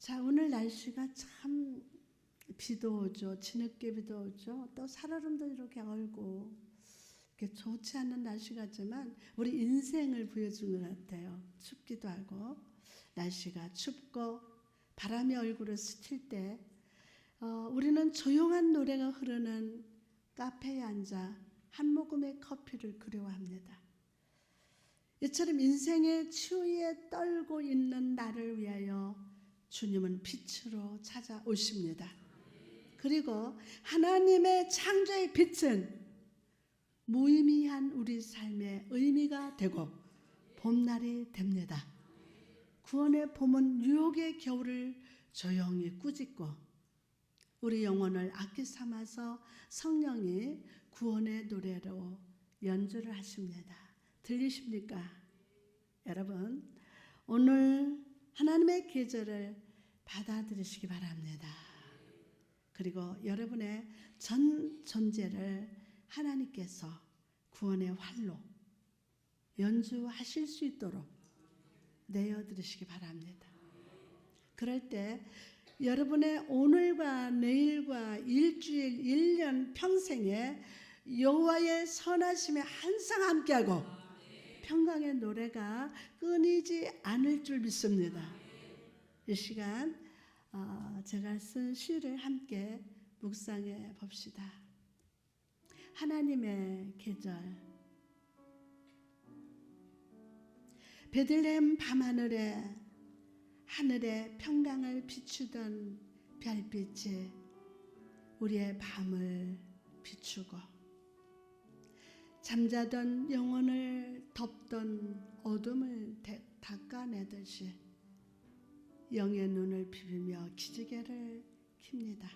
자, 오늘 날씨가 참 비도 오죠. 진흙게 비도 오죠. 또 살얼음도 이렇게 얼고 이렇게 좋지 않은 날씨 같지만 우리 인생을 보여주는 것 같아요. 춥기도 하고 날씨가 춥고 바람이 얼굴을 스칠 때 어, 우리는 조용한 노래가 흐르는 카페에 앉아 한 모금의 커피를 그리워합니다. 이처럼 인생의 추위에 떨고 있는 나를 위하여 주님은 빛으로 찾아오십니다. 그리고 하나님의 창조의 빛은 무의미한 우리 삶의 의미가 되고 봄날이 됩니다. 구원의 봄은 유혹의 겨울을 조용히 꾸짖고 우리 영혼을 악기 삼아서 성령이 구원의 노래로 연주를 하십니다. 들리십니까? 여러분, 오늘 하나님의 계절을 받아들이시기 바랍니다. 그리고 여러분의 전 존재를 하나님께서 구원의 활로 연주하실 수 있도록 내어드리시기 바랍니다. 그럴 때 여러분의 오늘과 내일과 일주일, 일년 평생에 여호와의 선하심에 항상 함께하고 평강의 노래가 끊이지 않을 줄 믿습니다. 이 시간 어, 제가 쓴 시를 함께 묵상해 봅시다. 하나님의 계절 베들레헴 밤하늘에 하늘에 평강을 비추던 별빛이 우리의 밤을 비추고 잠자던 영혼을 덮던 어둠을 대- 닦아내듯이 영의 눈을 비비며 기지개를 킵니다.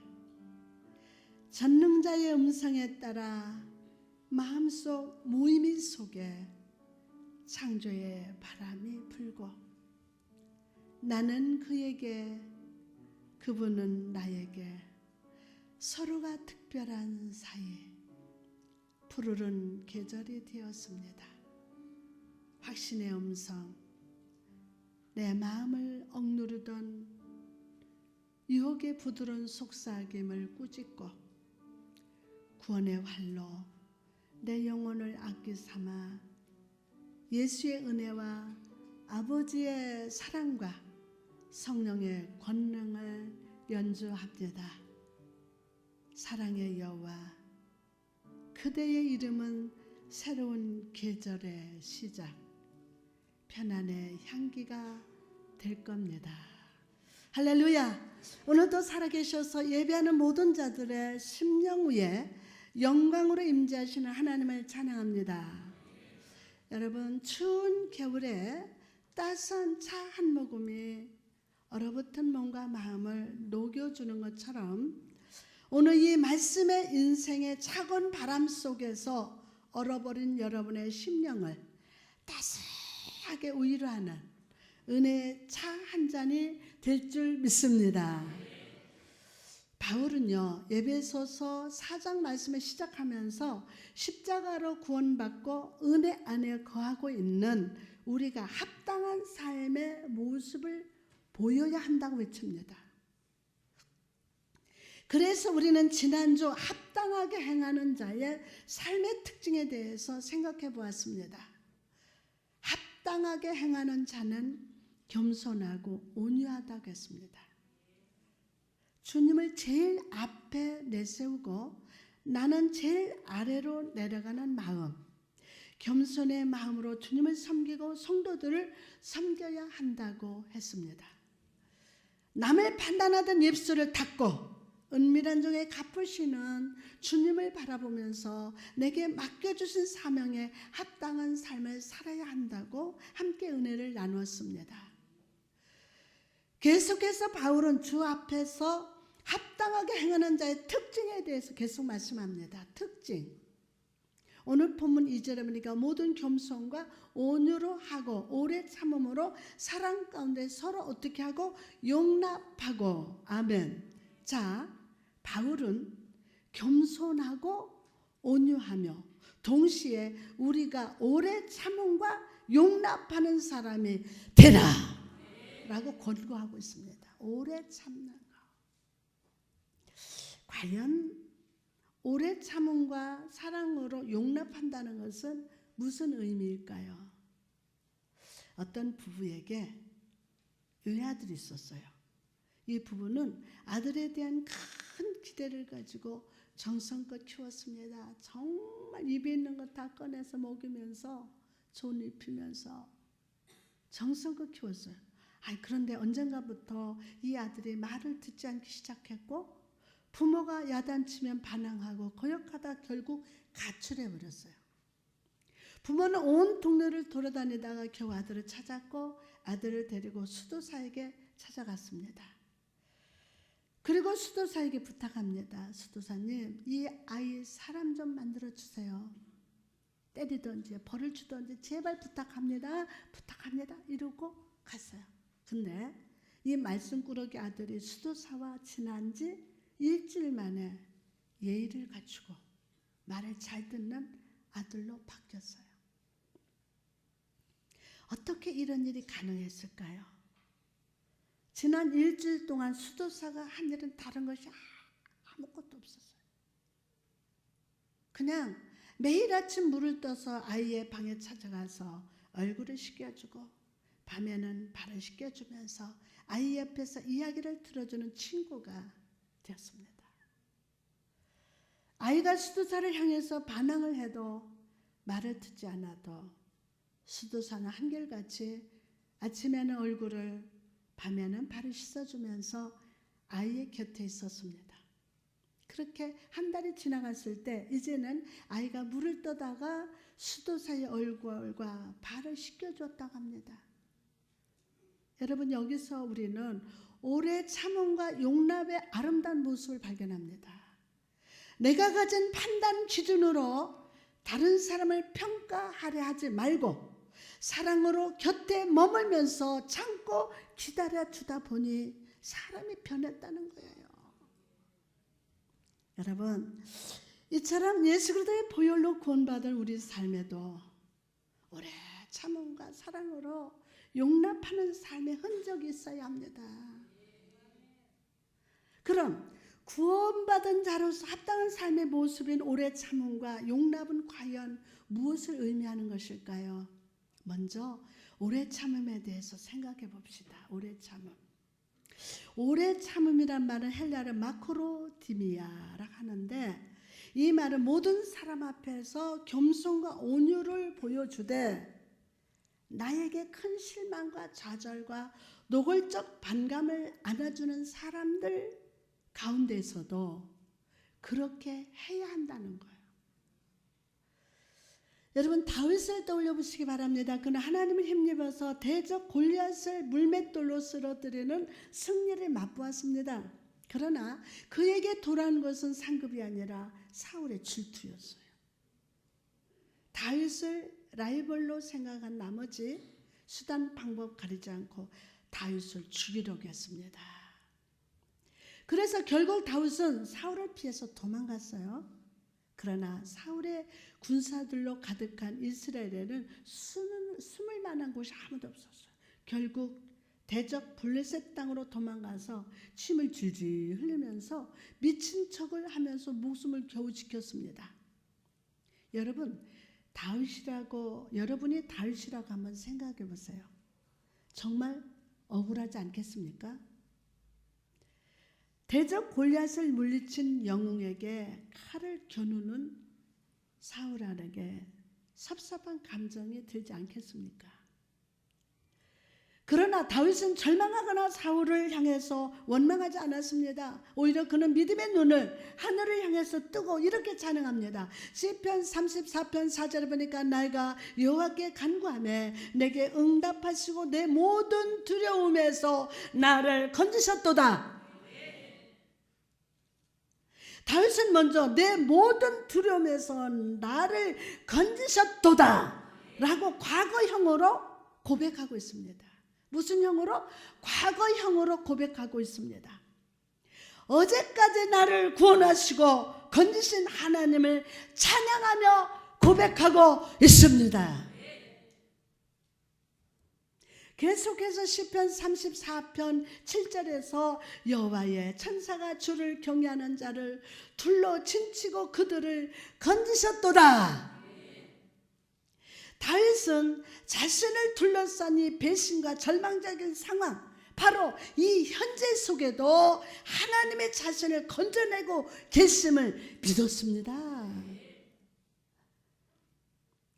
전능자의 음성에 따라 마음속 무의미 속에 창조의 바람이 불고 나는 그에게 그분은 나에게 서로가 특별한 사이 푸르른 계절이 되었습니다. 확신의 음성 내 마음을 억누르던 유혹의 부드러운 속삭임을 꾸짖고 구원의 활로 내 영혼을 악기 삼아 예수의 은혜와 아버지의 사랑과 성령의 권능을 연주합니다. 사랑의 여호와 그대의 이름은 새로운 계절의 시작 편안의 향기가 될 겁니다. 할렐루야. 오늘도 살아계셔서 예배하는 모든 자들의 심령 위에 영광으로 임재하시는 하나님을 찬양합니다. 여러분 추운 겨울에 따스한 차 한 모금이 얼어붙은 몸과 마음을 녹여주는 것처럼 오늘 이 말씀의 인생의 차가운 바람 속에서 얼어버린 여러분의 심령을 따스하게 위로하는 은혜의 차 한 잔이 될 줄 믿습니다. 바울은요 예배소서 4장 말씀을 시작하면서 십자가로 구원받고 은혜 안에 거하고 있는 우리가 합당한 삶의 모습을 보여야 한다고 외칩니다. 그래서 우리는 지난주 합당하게 행하는 자의 삶의 특징에 대해서 생각해 보았습니다. 합당하게 행하는 자는 겸손하고 온유하다고 했습니다. 주님을 제일 앞에 내세우고 나는 제일 아래로 내려가는 마음. 겸손의 마음으로 주님을 섬기고 성도들을 섬겨야 한다고 했습니다. 남을 판단하던 입술을 닫고 은밀한 중에 갚으시는 주님을 바라보면서 내게 맡겨주신 사명에 합당한 삶을 살아야 한다고 함께 은혜를 나누었습니다. 계속해서 바울은 주 앞에서 합당하게 행하는 자의 특징에 대해서 계속 말씀합니다. 특징. 오늘 본문 2절에 보니까 모든 겸손과 온유로 하고 오래 참음으로 사랑 가운데 서로 어떻게 하고 용납하고 아멘. 자, 바울은 겸손하고 온유하며 동시에 우리가 오래 참음과 용납하는 사람이 되라. 라고 권고하고 있습니다. 오래 참는 것. 과연 오래 참음과 사랑으로 용납한다는 것은 무슨 의미일까요? 어떤 부부에게 외아들이 있었어요. 이 부부는 아들에 대한 큰 기대를 가지고 정성껏 키웠습니다. 정말 입에 있는 거 다 꺼내서 먹이면서 좋은 입히면서 정성껏 키웠어요. 아니 그런데 언젠가부터 이 아들이 말을 듣지 않기 시작했고 부모가 야단치면 반항하고 거역하다 결국 가출해 버렸어요. 부모는 온 동네를 돌아다니다가 겨우 아들을 찾았고 아들을 데리고 수도사에게 찾아갔습니다. 그리고 수도사에게 부탁합니다. 수도사님, 이 아이 사람 좀 만들어 주세요. 때리든지 벌을 주든지 제발 부탁합니다. 부탁합니다. 이러고 갔어요. 근데 이 말씀꾸러기 아들이 수도사와 지난 지 일주일 만에 예의를 갖추고 말을 잘 듣는 아들로 바뀌었어요. 어떻게 이런 일이 가능했을까요? 지난 일주일 동안 수도사가 한 일은 다른 것이 아무것도 없었어요. 그냥 매일 아침 물을 떠서 아이의 방에 찾아가서 얼굴을 씻겨주고 밤에는 발을 씻겨주면서 아이 옆에서 이야기를 들어주는 친구가 되었습니다. 아이가 수도사를 향해서 반항을 해도 말을 듣지 않아도 수도사는 한결같이 아침에는 얼굴을 밤에는 발을 씻어주면서 아이의 곁에 있었습니다. 그렇게 한 달이 지나갔을 때 이제는 아이가 물을 떠다가 수도사의 얼굴과 발을 씻겨줬다고 합니다. 여러분 여기서 우리는 오래 참음과 용납의 아름다운 모습을 발견합니다. 내가 가진 판단 기준으로 다른 사람을 평가하려 하지 말고 사랑으로 곁에 머물면서 참고 기다려 주다 보니 사람이 변했다는 거예요. 여러분, 이처럼 예수 그리스도의 보혈로 구원받은 우리 삶에도 오래 참음과 사랑으로 용납하는 삶의 흔적이 있어야 합니다. 그럼 구원받은 자로서 합당한 삶의 모습인 오래 참음과 용납은 과연 무엇을 의미하는 것일까요? 먼저 오래 참음에 대해서 생각해 봅시다. 오래 참음. 오래 참음이란 말은 헬라어 마크로디미아라 하는데 이 말은 모든 사람 앞에서 겸손과 온유를 보여주되 나에게 큰 실망과 좌절과 노골적 반감을 안아주는 사람들 가운데서도 그렇게 해야 한다는 거예요. 여러분 다윗을 떠올려 보시기 바랍니다. 그는 하나님을 힘입어서 대적 골리앗을 물맷돌로 쓰러뜨리는 승리를 맛보았습니다. 그러나 그에게 돌아온 것은 상급이 아니라 사울의 질투였어요. 다윗을 라이벌로 생각한 나머지 수단 방법 가리지 않고 다윗을 죽이려고 했습니다. 그래서 결국 다윗은 사울을 피해서 도망갔어요. 그러나 사울의 군사들로 가득한 이스라엘에는 숨을, 숨을 만한 곳이 아무도 없었어요. 결국 대적 블레셋 땅으로 도망가서 침을 질질 흘리면서 미친 척을 하면서 목숨을 겨우 지켰습니다. 여러분 다윗이라고 여러분이 다윗이라고 한번 생각해 보세요. 정말 억울하지 않겠습니까? 대적 골리앗을 물리친 영웅에게 칼을 겨누는 사울에게 섭섭한 감정이 들지 않겠습니까? 그러나 다윗은 절망하거나 사울을 향해서 원망하지 않았습니다. 오히려 그는 믿음의 눈을 하늘을 향해서 뜨고 이렇게 찬양합니다. 시편 34편 4절에 보니까 내가 여호와께 간구하며 내게 응답하시고 내 모든 두려움에서 나를 건지셨도다. 다윗은 먼저 내 모든 두려움에서 나를 건지셨도다 라고 과거형으로 고백하고 있습니다. 무슨 형으로? 과거형으로 고백하고 있습니다. 어제까지 나를 구원하시고 건지신 하나님을 찬양하며 고백하고 있습니다. 계속해서 시편 34편 7절에서 여호와의 천사가 주를 경외하는 자를 둘러 친치고 그들을 건지셨도다. 다윗은 자신을 둘러싼 이 배신과 절망적인 상황 바로 이 현재 속에도 하나님의 자신을 건져내고 계심을 믿었습니다.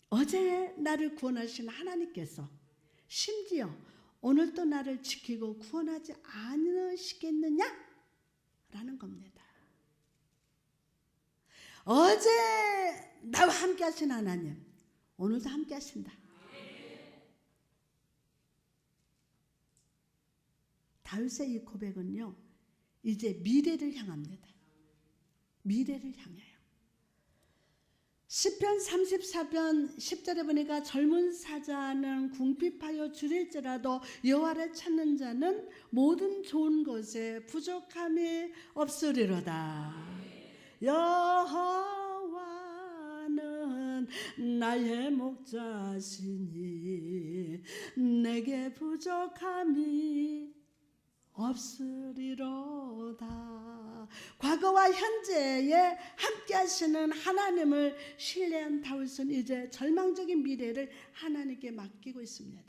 어제 나를 구원하신 하나님께서 심지어 오늘도 나를 지키고 구원하지 않으시겠느냐? 라는 겁니다. 어제 나와 함께 하신 하나님, 오늘도 함께 하신다. 다윗의 이 고백은요, 이제 미래를 향합니다. 미래를 향해 요. 시편 34편 10절에 보니까 젊은 사자는 궁핍하여 줄일지라도 여호와를 찾는 자는 모든 좋은 것에 부족함이 없으리로다. 여호와는 나의 목자시니 내게 부족함이 없으리로다. 과거와 현재에 함께 하시는 하나님을 신뢰한 다윗은 이제 절망적인 미래를 하나님께 맡기고 있습니다.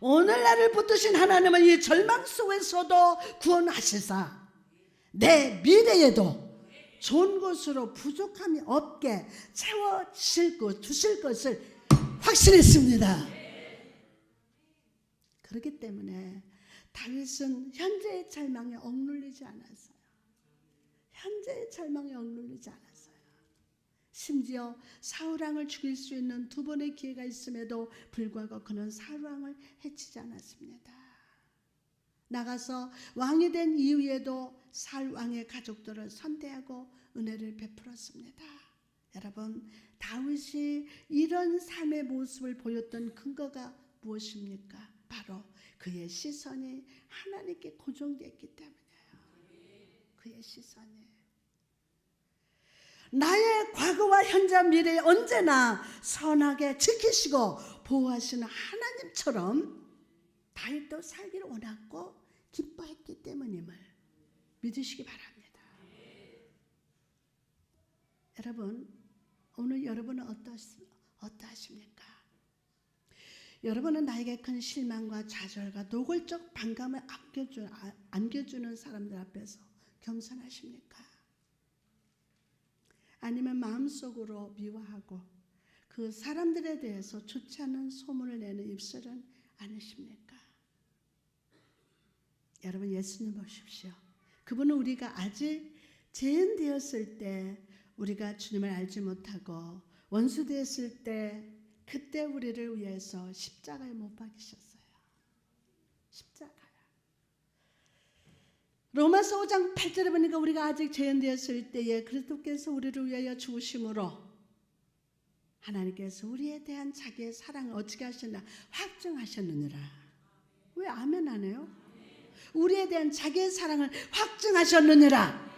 오늘날을 붙드신 하나님은 이 절망 속에서도 구원하시사 내 미래에도 좋은 것으로 부족함이 없게 채워주실 것, 주실 것을 확신했습니다. 그렇기 때문에 다윗은 현재의 절망에 억눌리지 않았어요. 현재의 절망에 억눌리지 않았어요. 심지어 사울왕을 죽일 수 있는 두 번의 기회가 있음에도 불구하고 그는 사울왕을 해치지 않았습니다. 나가서 왕이 된 이후에도 사울왕의 가족들을 선대하고 은혜를 베풀었습니다. 여러분 다윗이 이런 삶의 모습을 보였던 근거가 무엇입니까? 바로 그의 시선이 하나님께 고정되었기 때문이에요. 그의 시선이. 나의 과거와 현재 미래에 언제나 선하게 지키시고 보호하시는 하나님처럼 다윗도 살기를 원했고 기뻐했기 때문임을 믿으시기 바랍니다. 여러분 오늘 여러분은 어떠하십니까? 여러분은 나에게 큰 실망과 좌절과 노골적 반감을 안겨주, 안겨주는 사람들 앞에서 겸손하십니까? 아니면 마음속으로 미워하고 그 사람들에 대해서 좋지 않은 소문을 내는 입술은 아니십니까? 여러분 예수님 보십시오. 그분은 우리가 아직 재현되었을 때 우리가 주님을 알지 못하고 원수 되었을 때 그때 우리를 위해서 십자가에 못 박이셨어요. 십자가야. 로마서 5장 8절에 보니까 우리가 아직 재현되었을 때에 그리스도께서 우리를 위하여 죽으심으로 하나님께서 우리에 대한 자기의 사랑을 어떻게 하셨나 확증하셨느니라. 왜 아멘 안 해요? 우리에 대한 자기의 사랑을 확증하셨느니라.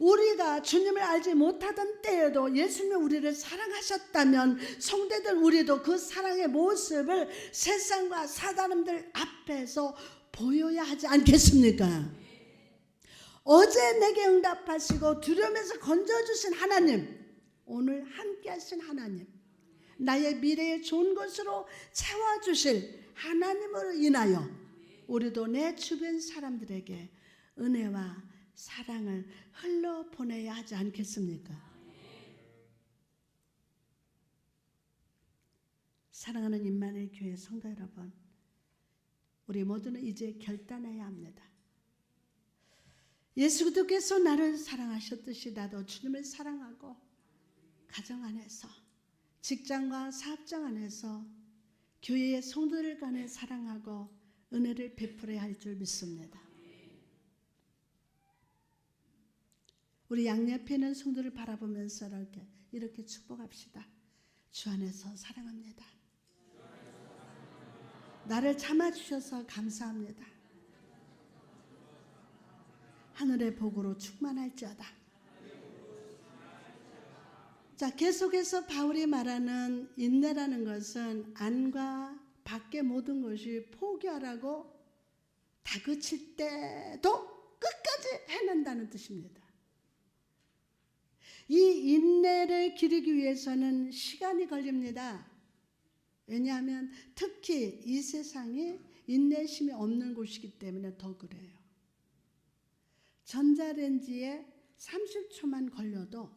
우리가 주님을 알지 못하던 때에도 예수님이 우리를 사랑하셨다면 성대들 우리도 그 사랑의 모습을 세상과 사람들 앞에서 보여야 하지 않겠습니까? 어제 내게 응답하시고 두려움에서 건져주신 하나님, 오늘 함께 하신 하나님, 나의 미래의 좋은 것으로 채워주실 하나님으로 인하여 우리도 내 주변 사람들에게 은혜와 사랑을 흘러 보내야 하지 않겠습니까? 사랑하는 임마누엘 교회 성도 여러분, 우리 모두는 이제 결단해야 합니다. 예수 그리스도께서 나를 사랑하셨듯이 나도 주님을 사랑하고 가정 안에서 직장과 사업장 안에서 교회의 성도들 간에 사랑하고 은혜를 베풀어야 할 줄 믿습니다. 우리 양옆에 있는 성도를 바라보면서 이렇게, 이렇게 축복합시다. 주 안에서 사랑합니다. 나를 참아주셔서 감사합니다. 하늘의 복으로 충만할지어다. 자, 계속해서 바울이 말하는 인내라는 것은 안과 밖의 모든 것이 포기하라고 다그칠 때도 끝까지 해낸다는 뜻입니다. 이 인내를 기르기 위해서는 시간이 걸립니다. 왜냐하면 특히 이 세상에 인내심이 없는 곳이기 때문에 더 그래요. 전자레인지에 30초만 걸려도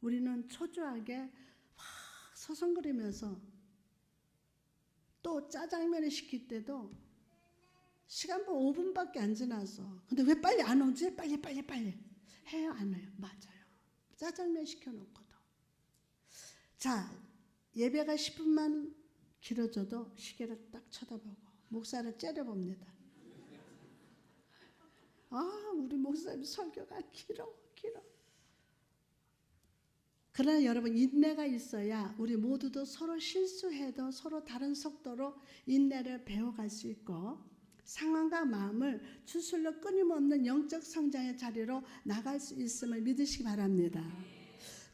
우리는 초조하게 막 서성거리면서 또 짜장면을 시킬 때도 시간 뭐 5분밖에 안 지나서 근데 왜 빨리 안 오지? 빨리 빨리 빨리 해요 안 해요? 맞아요. 짜장면 시켜놓고도 자 예배가 10분만 길어져도 시계를 딱 쳐다보고 목사를 째려봅니다. 아 우리 목사님 설교가 길어 길어. 그러나 여러분 인내가 있어야 우리 모두도 서로 실수해도 서로 다른 속도로 인내를 배워갈 수 있고 상황과 마음을 주술로 끊임없는 영적 성장의 자리로 나갈 수 있음을 믿으시기 바랍니다.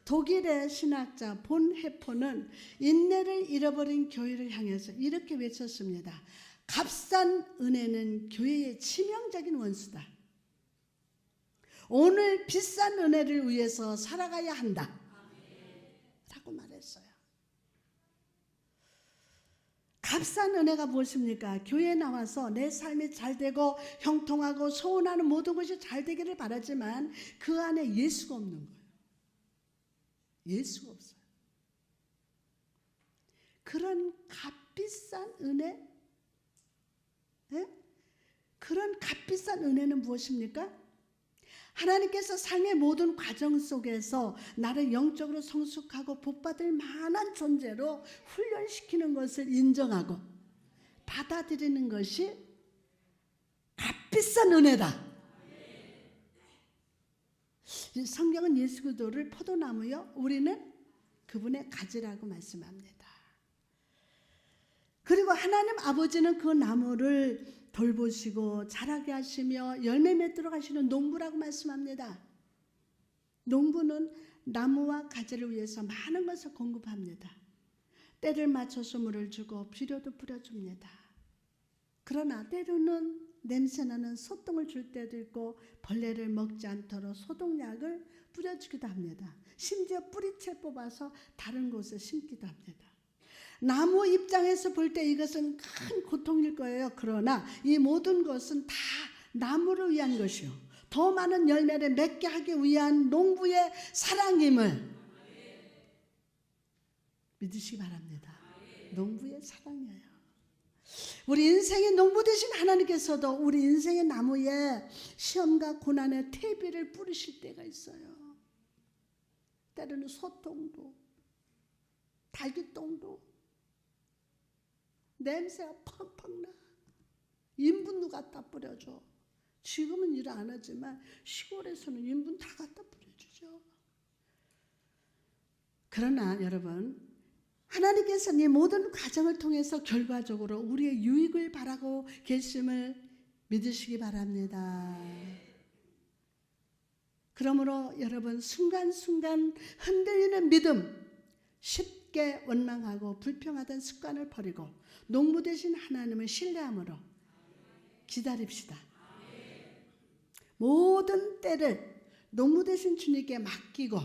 독일의 신학자 본 해포는 인내를 잃어버린 교회를 향해서 이렇게 외쳤습니다. 값싼 은혜는 교회의 치명적인 원수다. 오늘 비싼 은혜를 위해서 살아가야 한다. 라고 말했어요. 값싼 은혜가 무엇입니까? 교회에 나와서 내 삶이 잘 되고 형통하고 소원하는 모든 것이 잘 되기를 바라지만 그 안에 예수가 없는 거예요. 예수가 없어요. 그런 값비싼 은혜? 예? 그런 값비싼 은혜는 무엇입니까? 하나님께서 삶의 모든 과정 속에서 나를 영적으로 성숙하고 복받을 만한 존재로 훈련시키는 것을 인정하고 받아들이는 것이 값비싼 은혜다. 이 성경은 예수 그리스도를 포도나무요 우리는 그분의 가지라고 말씀합니다. 그리고 하나님 아버지는 그 나무를 돌보시고 자라게 하시며 열매 맺도록 하시는 농부라고 말씀합니다. 농부는 나무와 가지를 위해서 많은 것을 공급합니다. 때를 맞춰서 물을 주고 비료도 뿌려줍니다. 그러나 때로는 냄새나는 소똥을 줄 때도 있고 벌레를 먹지 않도록 소독약을 뿌려주기도 합니다. 심지어 뿌리채 뽑아서 다른 곳에 심기도 합니다. 나무 입장에서 볼 때 이것은 큰 고통일 거예요. 그러나 이 모든 것은 다 나무를 위한 것이요. 더 많은 열매를 맺게 하기 위한 농부의 사랑임을 믿으시기 바랍니다. 농부의 사랑이에요. 우리 인생의 농부 되신 하나님께서도 우리 인생의 나무에 시험과 고난의 퇴비를 뿌리실 때가 있어요. 때로는 소똥도, 달기똥도, 냄새가 팡팡 나. 인분도 갖다 뿌려줘. 지금은 일 안 하지만 시골에서는 인분 다 갖다 뿌려주죠. 그러나 여러분 하나님께서는 이 모든 과정을 통해서 결과적으로 우리의 유익을 바라고 계심을 믿으시기 바랍니다. 그러므로 여러분 순간순간 흔들리는 믿음 쉽게 원망하고 불평하던 습관을 버리고 농부 되신 하나님을 신뢰함으로 기다립시다. 모든 때를 농부 되신 주님께 맡기고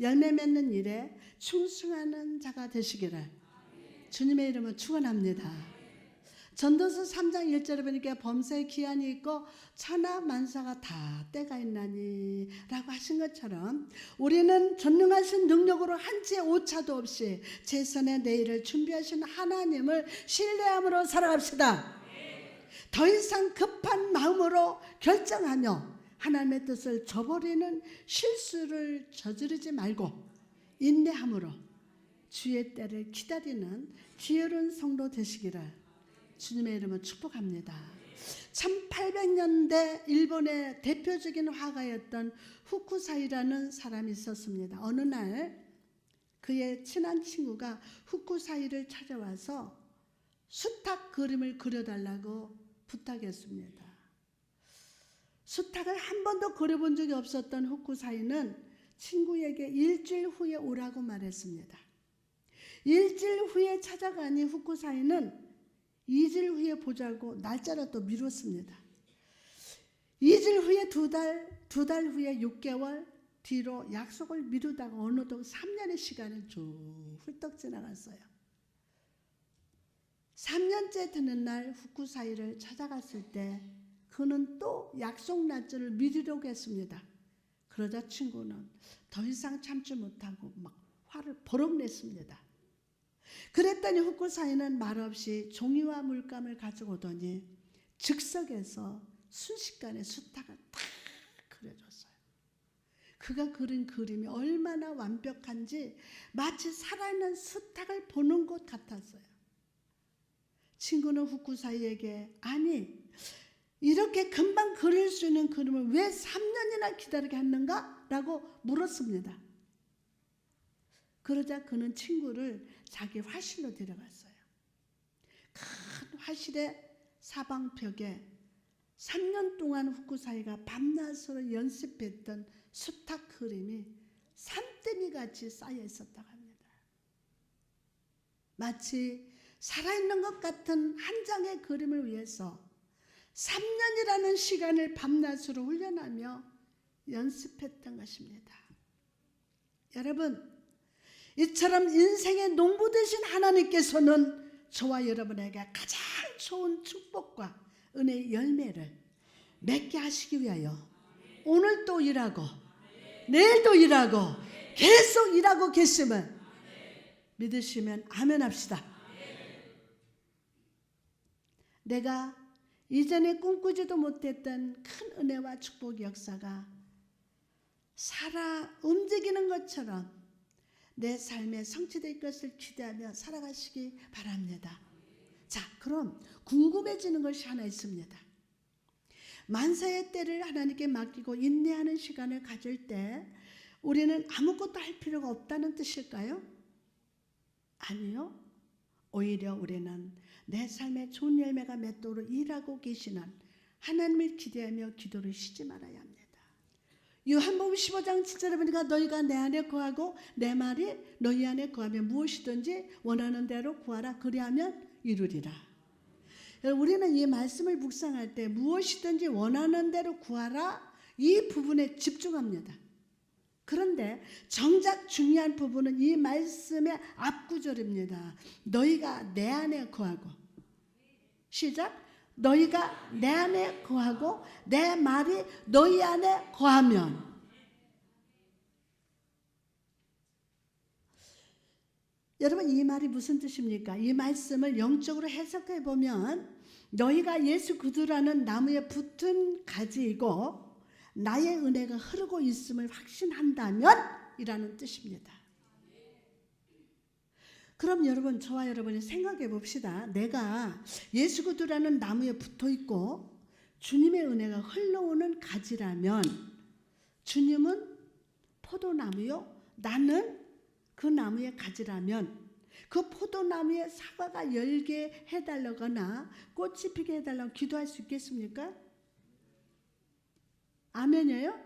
열매 맺는 일에 충성하는 자가 되시기를 주님의 이름으로 축원합니다. 전도서 3장 1절에 보니까 범사에 기한이 있고 천하 만사가 다 때가 있나니 라고 하신 것처럼 우리는 전능하신 능력으로 한치의 오차도 없이 최선의 내일을 준비하신 하나님을 신뢰함으로 살아갑시다. 더 이상 급한 마음으로 결정하며 하나님의 뜻을 저버리는 실수를 저지르지 말고 인내함으로 주의 때를 기다리는 지혜로운 성도 되시기를 주님의 이름으로 축복합니다. 1800년대 일본의 대표적인 화가였던 후쿠사이라는 사람이 있었습니다. 어느 날 그의 친한 친구가 후쿠사이를 찾아와서 수탉 그림을 그려달라고 부탁했습니다. 수탉을 한 번도 그려본 적이 없었던 후쿠사이는 친구에게 일주일 후에 오라고 말했습니다. 일주일 후에 찾아가니 후쿠사이는 2주 후에 보자고 날짜를 또 미뤘습니다. 2주 후에 두 달, 두 달 후에 6개월 뒤로 약속을 미루다가 어느덧 3년의 시간을 쭉 훌떡 지나갔어요. 3년째 되는 날 후쿠사이를 찾아갔을 때 그는 또 약속 날짜를 미루려고 했습니다. 그러자 친구는 더 이상 참지 못하고 막 화를 버럭 냈습니다. 그랬더니 후쿠사이는 말없이 종이와 물감을 가지고 오더니 즉석에서 순식간에 수탉을 탁 그려줬어요. 그가 그린 그림이 얼마나 완벽한지 마치 살아있는 수탉을 보는 것 같았어요. 친구는 후쿠사이에게 아니 이렇게 금방 그릴 수 있는 그림을 왜 3년이나 기다리게 했는가? 라고 물었습니다. 그러자 그는 친구를 자기 화실로 데려갔어요. 큰 화실의 사방벽에 3년 동안 후쿠사이가 밤낮으로 연습했던 수탉 그림이 산더미 같이 쌓여 있었다고 합니다. 마치 살아있는 것 같은 한 장의 그림을 위해서 3년이라는 시간을 밤낮으로 훈련하며 연습했던 것입니다. 여러분, 이처럼 인생의 농부 되신 하나님께서는 저와 여러분에게 가장 좋은 축복과 은혜의 열매를 맺게 하시기 위하여 오늘 또 일하고 내일도 일하고 계속 일하고 계심을 믿으시면 아멘 합시다. 내가 이전에 꿈꾸지도 못했던 큰 은혜와 축복 역사가 살아 움직이는 것처럼 내 삶에 성취될 것을 기대하며 살아가시기 바랍니다. 자, 그럼 궁금해지는 것이 하나 있습니다. 만사의 때를 하나님께 맡기고 인내하는 시간을 가질 때 우리는 아무것도 할 필요가 없다는 뜻일까요? 아니요. 오히려 우리는 내 삶에 좋은 열매가 맺도록 일하고 계시는 하나님을 기대하며 기도를 쉬지 말아야 합니다. 요한복음 15장 7절에 보니까 너희가 내 안에 거하고 내 말이 너희 안에 거하면 무엇이든지 원하는 대로 구하라 그리하면 이루리라. 우리는 이 말씀을 묵상할 때 무엇이든지 원하는 대로 구하라 이 부분에 집중합니다. 그런데 정작 중요한 부분은 이 말씀의 앞구절입니다. 너희가 내 안에 거하고 시작 너희가 내 안에 거하고 내 말이 너희 안에 거하면 여러분 이 말이 무슨 뜻입니까? 이 말씀을 영적으로 해석해 보면 너희가 예수 그리스도라는 나무에 붙은 가지이고 나의 은혜가 흐르고 있음을 확신한다면 이라는 뜻입니다. 그럼 여러분 저와 여러분이 생각해 봅시다. 내가 예수 그리스도라는 나무에 붙어 있고 주님의 은혜가 흘러오는 가지라면 주님은 포도나무요. 나는 그 나무의 가지라면 그 포도나무에 사과가 열게 해달라거나 꽃이 피게 해달라고 기도할 수 있겠습니까? 아멘이에요?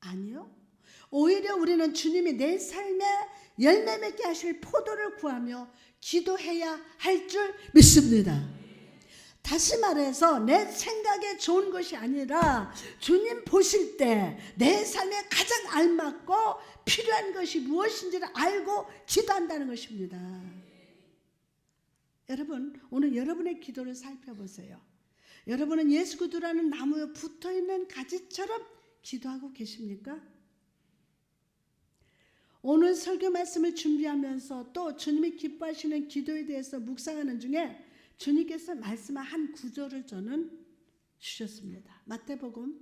아니요. 오히려 우리는 주님이 내 삶에 열매 맺게 하실 포도를 구하며 기도해야 할 줄 믿습니다. 다시 말해서 내 생각에 좋은 것이 아니라 주님 보실 때 내 삶에 가장 알맞고 필요한 것이 무엇인지를 알고 기도한다는 것입니다. 여러분, 오늘 여러분의 기도를 살펴보세요. 여러분은 예수 그리스도라는 나무에 붙어 있는 가지처럼 기도하고 계십니까? 오늘 설교 말씀을 준비하면서 또 주님이 기뻐하시는 기도에 대해서 묵상하는 중에 주님께서 말씀한 한 구절을 저는 주셨습니다. 마태복음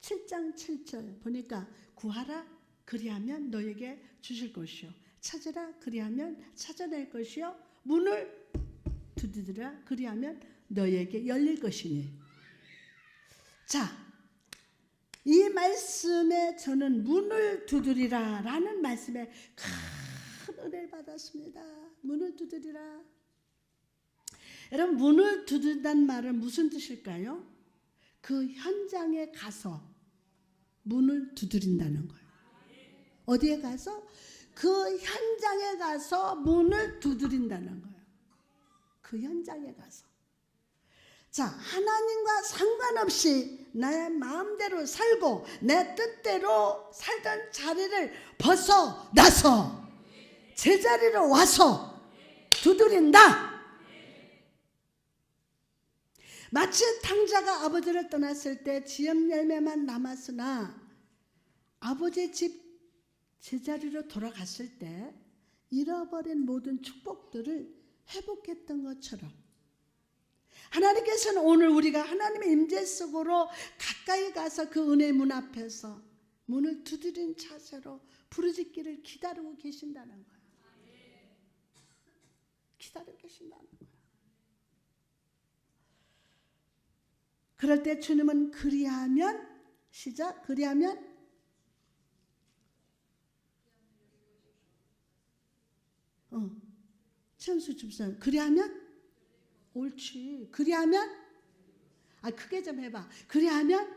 7장 7절 보니까 구하라 그리하면 너에게 주실 것이요. 찾으라 그리하면 찾아낼 것이요. 문을 두드리라 그리하면 너에게 열릴 것이니. 자, 이 말씀에 저는 문을 두드리라 라는 말씀에 큰 은혜를 받았습니다. 문을 두드리라. 여러분, 문을 두드린다는 말은 무슨 뜻일까요? 그 현장에 가서 문을 두드린다는 거예요. 어디에 가서 그 현장에 가서 문을 두드린다는 거예요. 그 현장에 가서. 자, 하나님과 상관없이 내 마음대로 살고 내 뜻대로 살던 자리를 벗어 나서 제자리로 와서 두드린다. 마치 탕자가 아버지를 떠났을 때 지엽 열매만 남았으나 아버지 집 제자리로 돌아갔을 때 잃어버린 모든 축복들을 회복했던 것처럼 하나님께서는 오늘 우리가 하나님의 임재 속으로 가까이 가서 그 은혜 문 앞에서 문을 두드린 자세로 부르짖기를 기다리고 계신다는 거예요. 기다리고 계신다는 거예요. 그럴 때 주님은 그리하면 시작 그리하면 어 천수 집사 그리하면 옳지. 그리하면? 아 크게 좀 해봐. 그리하면?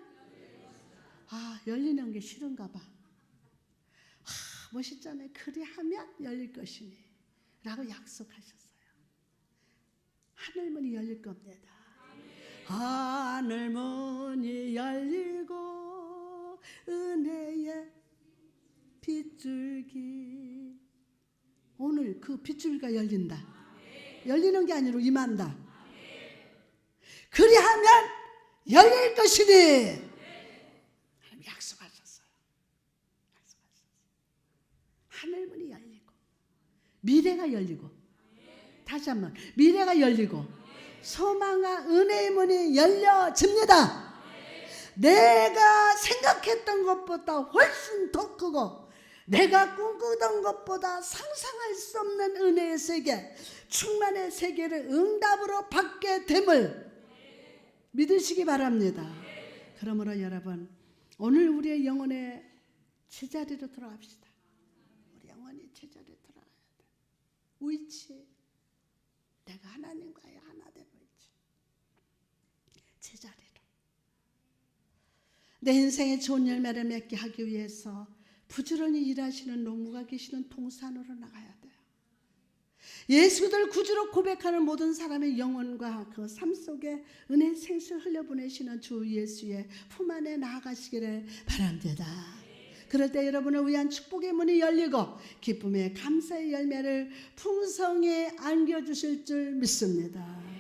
아 열리는 게 싫은가 봐. 아, 멋있잖아요. 그리하면 열릴 것이니. 라고 약속하셨어요. 하늘문이 열릴 겁니다. 하늘문이 열리고 은혜의 빗줄기. 오늘 그 빗줄기가 열린다. 열리는 게 아니라 임한다 그리하면 열릴 것이니. 약속하셨어요. 약속하셨어요. 하늘 문이 열리고 미래가 열리고 다시 한번 미래가 열리고 소망과 은혜의 문이 열려집니다. 내가 생각했던 것보다 훨씬 더 크고 내가 꿈꾸던 것보다 상상할 수 없는 은혜의 세계, 충만의 세계를 응답으로 받게 됨을 믿으시기 바랍니다. 그러므로 여러분, 오늘 우리의 영혼의 제자리로 돌아갑시다. 우리 영혼이 제자리에 돌아가야 돼. 위치, 내가 하나님과의 하나된 위치. 제자리로. 내 인생의 좋은 열매를 맺게 하기 위해서 부지런히 일하시는 농부가 계시는 동산으로 나가야 돼요. 예수를 구주로 고백하는 모든 사람의 영혼과 그 삶 속에 은혜 생수 흘려보내시는 주 예수의 품 안에 나아가시기를 바랍니다. 그럴 때 여러분을 위한 축복의 문이 열리고 기쁨의 감사의 열매를 풍성히 안겨주실 줄 믿습니다.